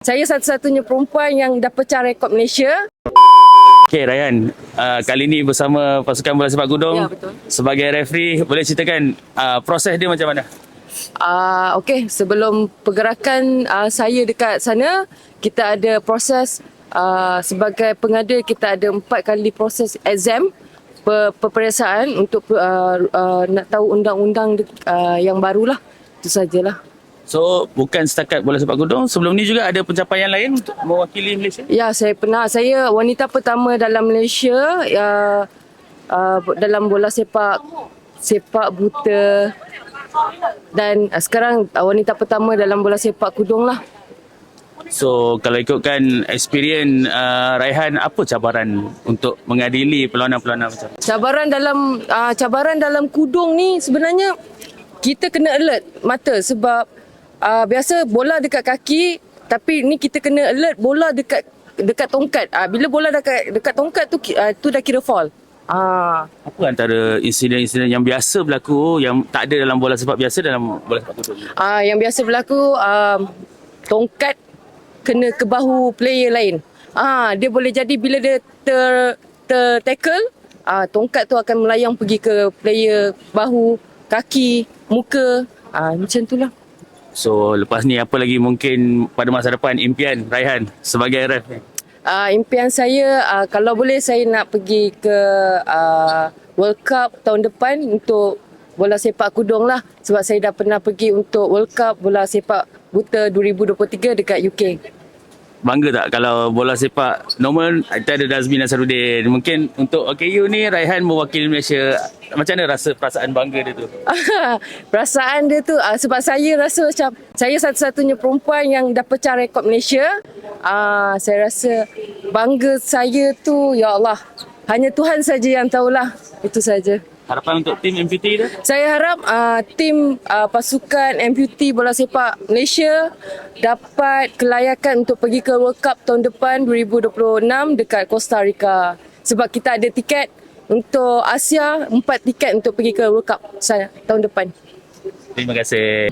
Saya satu-satunya perempuan yang dah pecah rekod Malaysia. Okay Rayhan, uh, kali ni bersama pasukan bola sepak Gudong Ya, betul. sebagai referee boleh ceritakan uh, proses dia macam mana? Uh, Okey, sebelum pergerakan uh, saya dekat sana, kita ada proses uh, sebagai pengada kita ada empat kali proses exam pe- peperiksaan untuk uh, uh, nak tahu undang-undang de- uh, yang barulah. Itu sajalah. So bukan setakat bola sepak Gudong, sebelum ni juga ada pencapaian lain untuk mewakili Malaysia? Ya, saya pernah. Saya wanita pertama dalam Malaysia uh, uh, dalam bola sepak sepak buta dan uh, sekarang uh, wanita pertama dalam bola sepak kudung lah. So kalau ikutkan experience uh, Raihan, apa cabaran untuk mengadili perlawanan-perlawanan macam? Cabaran dalam uh, cabaran dalam kudung ni sebenarnya kita kena alert mata sebab uh, biasa bola dekat kaki tapi ni kita kena alert bola dekat dekat tongkat. Uh, bila bola dekat dekat tongkat tu uh, tu dah kira foul. Ah, Apa antara insiden-insiden yang biasa berlaku yang tak ada dalam bola sepak biasa dalam bola sepak Gudong? Ah, yang biasa berlaku um, tongkat kena ke bahu player lain. Ah, dia boleh jadi bila dia ter ter tackle, ah tongkat tu akan melayang pergi ke player bahu, kaki, muka. Ah macam itulah. So lepas ni apa lagi mungkin pada masa depan impian Raihan sebagai ref? Ah impian saya ah, kalau boleh saya nak pergi ke ah, World Cup tahun depan untuk bola sepak kudung lah sebab saya dah pernah pergi untuk World Cup bola sepak buta 2023 dekat UK. Bangga tak kalau bola sepak normal kita ada Dazmi Nasaruddin. Mungkin untuk OKU ni Raihan mewakili Malaysia. Macam mana rasa perasaan bangga dia tu? Perasaan dia tu uh, sebab saya rasa macam saya satu-satunya perempuan yang dah pecah rekod Malaysia. Uh, saya rasa bangga saya tu ya Allah. Hanya Tuhan saja yang tahulah. Itu saja. Harapan untuk tim MPT dia? Saya harap uh, tim uh, pasukan amputee bola sepak Malaysia dapat kelayakan untuk pergi ke World Cup tahun depan 2026 dekat Costa Rica. Sebab kita ada tiket untuk Asia, empat tiket untuk pergi ke World Cup saya tahun depan. Terima kasih.